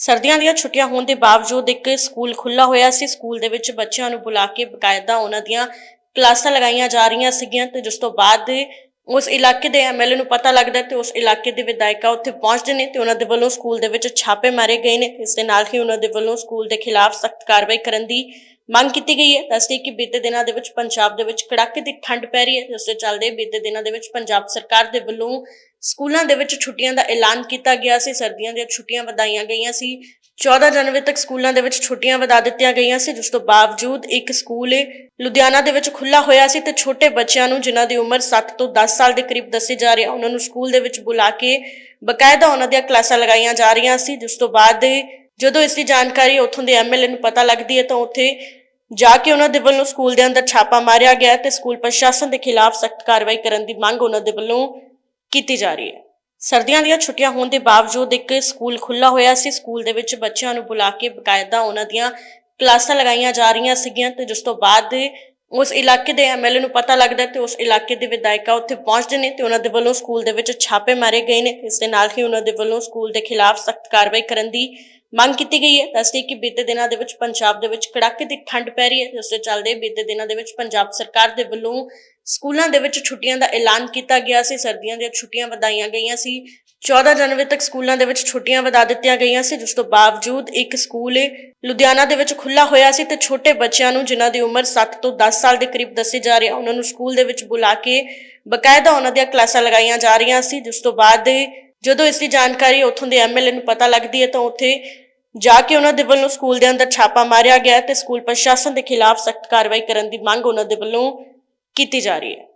ਸਰਦੀਆਂ ਦੀਆਂ ਛੁੱਟੀਆਂ ਹੋਣ ਦੇ ਬਾਵਜੂਦ ਇੱਕ ਸਕੂਲ ਖੁੱਲਾ ਹੋਇਆ ਸੀ। ਸਕੂਲ ਦੇ ਵਿੱਚ ਬੱਚਿਆਂ ਨੂੰ ਬੁਲਾ ਕੇ ਬਕਾਇਦਾ ਉਹਨਾਂ ਦੀਆਂ ਕਲਾਸਾਂ ਲਗਾਈਆਂ ਜਾ ਰਹੀਆਂ ਸੀਗੀਆਂ ਤੇ ਜਿਸ ਤੋਂ ਬਾਅਦ ਉਸ ਇਲਾਕੇ ਦੇ ਐਮਐਲਏ ਨੂੰ ਪਤਾ ਲੱਗਦਾ ਤੇ ਉਸ ਇਲਾਕੇ ਦੇ ਵਿਧਾਇਕਾ ਉੱਥੇ ਪਹੁੰਚਦੇ ਨੇ ਤੇ ਉਹਨਾਂ ਦੇ ਵੱਲੋਂ ਸਕੂਲ ਦੇ ਵਿੱਚ ਛਾਪੇ ਮਾਰੇ ਗਏ ਨੇ। ਇਸ ਦੇ ਨਾਲ ਹੀ ਉਹਨਾਂ ਦੇ ਵੱਲੋਂ ਸਕੂਲ ਦੇ ਖਿਲਾਫ ਸਖਤ ਕਾਰਵਾਈ ਕਰਨ ਦੀ ਮੰਗ ਕੀਤੀ ਗਈ ਹੈ, ਦੱਸਦੇ ਕਿ ਬੀਤੇ ਦਿਨਾਂ ਦੇ ਵਿੱਚ ਪੰਜਾਬ ਦੇ ਵਿੱਚ ਕੜਾਕੇ ਦੀ ਠੰਡ ਪੈ ਰਹੀ ਹੈ, ਜਿਸ ਦੇ ਚੱਲਦੇ ਬੀਤੇ ਦਿਨਾਂ ਦੇ ਵਿੱਚ ਪੰਜਾਬ ਸਰਕਾਰ ਦੇ ਵੱਲੋਂ ਸਕੂਲਾਂ ਦੇ ਵਿੱਚ ਛੁੱਟੀਆਂ ਦਾ ਐਲਾਨ ਕੀਤਾ ਗਿਆ ਸੀ, ਸਰਦੀਆਂ ਦੀਆਂ ਛੁੱਟੀਆਂ ਵਧਾਈਆਂ ਗਈਆਂ ਸੀ। 14 ਜਨਵਰੀ ਤੱਕ ਸਕੂਲਾਂ ਦੇ ਵਿੱਚ ਛੁੱਟੀਆਂ ਵਧਾ ਦਿੱਤੀਆਂ ਗਈਆਂ ਸੀ, ਜਿਸ ਤੋਂ ਬਾਵਜੂਦ ਇੱਕ ਸਕੂਲ ਲੁਧਿਆਣਾ ਦੇ ਵਿੱਚ ਖੁੱਲਾ ਹੋਇਆ ਸੀ ਤੇ ਛੋਟੇ ਬੱਚਿਆਂ ਨੂੰ ਜਿਨ੍ਹਾਂ ਦੀ ਉਮਰ 7 ਤੋਂ 10 ਸਾਲ ਦੇ ਕਰੀਬ ਦੱਸੀ ਜਾ ਰਹੀ ਹੈ, ਉਹਨਾਂ ਨੂੰ ਸਕੂਲ ਦੇ ਵਿੱਚ ਬੁਲਾ ਕੇ ਬਕਾਇਦਾ ਉਹਨਾਂ ਦੀਆਂ ਕਲਾਸਾਂ ਲਗਾਈਆਂ ਜਾ ਰਹੀਆਂ ਸੀ, ਜਿਸ ਤੋਂ ਬਾਅਦ ਜਦੋਂ ਇਸ ਦੀ ਜਾਣਕਾਰੀ ਉੱਥੋਂ ਦੇ ਐਮਐਲਏ ਨੂੰ ਪਤਾ ਲੱਗਦੀ ਹੈ, ਤਾਂ ਉੱਥੇ ਜਾ ਕੇ ਉਹਨਾਂ ਦੇ ਵੱਲੋਂ ਸਕੂਲ ਦੇ ਅੰਦਰ ਛਾਪਾ ਮਾਰਿਆ ਗਿਆ ਤੇ ਸਕੂਲ ਪ੍ਰਸ਼ਾਸਨ ਦੇ ਖਿਲਾਫ ਸਖਤ ਕਾਰਵਾਈ ਕਰਨ ਦੀ ਮੰਗ ਉਹਨਾਂ ਦੇ ਵੱਲੋਂ ਕੀਤੀ ਜਾ ਰਹੀ ਹੈ। ਸਰਦੀਆਂ ਦੀਆਂ ਛੁੱਟੀਆਂ ਹੋਣ ਦੇ ਬਾਵਜੂਦ ਇੱਕ ਸਕੂਲ ਖੁੱਲਾ ਹੋਇਆ ਸੀ। ਸਕੂਲ ਦੇ ਵਿੱਚ ਬੱਚਿਆਂ ਨੂੰ ਬੁਲਾ ਕੇ ਬਕਾਇਦਾ ਉਹਨਾਂ ਦੀਆਂ ਕਲਾਸਾਂ ਲਗਾਈਆਂ ਜਾ ਰਹੀਆਂ ਸੀਗੀਆਂ ਤੇ ਜਿਸ ਤੋਂ ਬਾਅਦ ਉਸ ਇਲਾਕੇ ਦੇ ਐਮਐਲਏ ਨੂੰ ਪਤਾ ਲੱਗਦਾ ਤੇ ਉਸ ਇਲਾਕੇ ਦੇ ਵਿਧਾਇਕਾ ਉੱਥੇ ਪਹੁੰਚਦੇ ਨੇ ਤੇ ਉਹਨਾਂ ਦੇ ਵੱਲੋਂ ਸਕੂਲ ਦੇ ਵਿੱਚ ਛਾਪੇ ਮਾਰੇ ਗਏ ਨੇ। ਇਸ ਦੇ ਨਾਲ ਹੀ ਉਹਨਾਂ ਦੇ ਵੱਲੋਂ ਸਕੂਲ ਦੇ ਖਿਲਾਫ ਸਖਤ ਕਾਰਵਾਈ ਕਰਨ ਦੀ ਮੰਗ ਕੀਤੀ ਗਈ ਹੈ। ਦੱਸਦੇ ਕਿ ਬੀਤੇ ਦਿਨਾਂ ਦੇ ਵਿੱਚ ਪੰਜਾਬ ਦੇ ਵਿੱਚ ਕੜਾਕੇ ਦੀ ਠੰਡ ਪੈ ਰਹੀ ਹੈ। ਜਿਸ ਦੇ ਚੱਲਦੇ ਬੀਤੇ ਦਿਨਾਂ ਦੇ ਵਿੱਚ ਪੰਜਾਬ ਸਰਕਾਰ ਦੇ ਵੱਲੋਂ ਸਕੂਲਾਂ ਦੇ ਵਿੱਚ ਛੁੱਟੀਆਂ ਦਾ ਐਲਾਨ ਕੀਤਾ ਗਿਆ ਸੀ। ਸਰਦੀਆਂ ਦੀਆਂ ਛੁੱਟੀਆਂ ਵਧਾਈਆਂ ਗਈਆਂ ਸੀ। 14 ਜਨਵਰੀ ਤੱਕ ਸਕੂਲਾਂ ਦੇ ਵਿੱਚ ਛੁੱਟੀਆਂ ਵਧਾ ਦਿੱਤੀਆਂ ਗਈਆਂ ਸੀ। ਜਿਸ ਤੋਂ ਬਾਵਜੂਦ ਇੱਕ ਸਕੂਲ ਲੁਧਿਆਣਾ ਦੇ ਵਿੱਚ ਖੁੱਲਾ ਹੋਇਆ ਸੀ ਤੇ ਛੋਟੇ ਬੱਚਿਆਂ ਨੂੰ ਜਿਨ੍ਹਾਂ ਦੀ ਉਮਰ 7 ਤੋਂ 10 ਸਾਲ ਦੇ ਕਰੀਬ ਦੱਸੀ ਜਾ ਰਹੀ ਹੈ, ਉਹਨਾਂ ਨੂੰ ਸਕੂਲ ਦੇ ਵਿੱਚ ਬੁਲਾ ਕੇ ਬਕਾਇਦਾ ਉਹਨਾਂ ਦੀਆਂ ਕਲਾਸਾਂ ਲਗਾਈਆਂ ਜਾ ਰਹੀਆਂ ਸੀ। ਜਿਸ ਤੋਂ ਬਾਅਦ ਜਦੋਂ ਇਸ ਦੀ ਜਾਣਕਾਰੀ ਉੱਥੋਂ ਦੇ ਐਮਐਲਏ ਨੂੰ ਪਤਾ ਲੱਗਦੀ ਹੈ ਤਾਂ ਉੱਥੇ ਜਾ ਕੇ ਉਹਨਾਂ ਦੇ ਵੱਲੋਂ ਸਕੂਲ ਦੇ ਅੰਦਰ ਛਾਪਾ ਮਾਰਿਆ ਗਿਆ ਤੇ ਸਕੂਲ ਪ੍ਰਸ਼ਾਸਨ ਦੇ ਖਿਲਾਫ ਸਖਤ ਕਾਰਵਾਈ ਕਰਨ ਦੀ ਮੰਗ ਉਹਨਾਂ ਦੇ ਵੱਲੋਂ ਕੀਤੀ ਜਾ ਰਹੀ ਹੈ।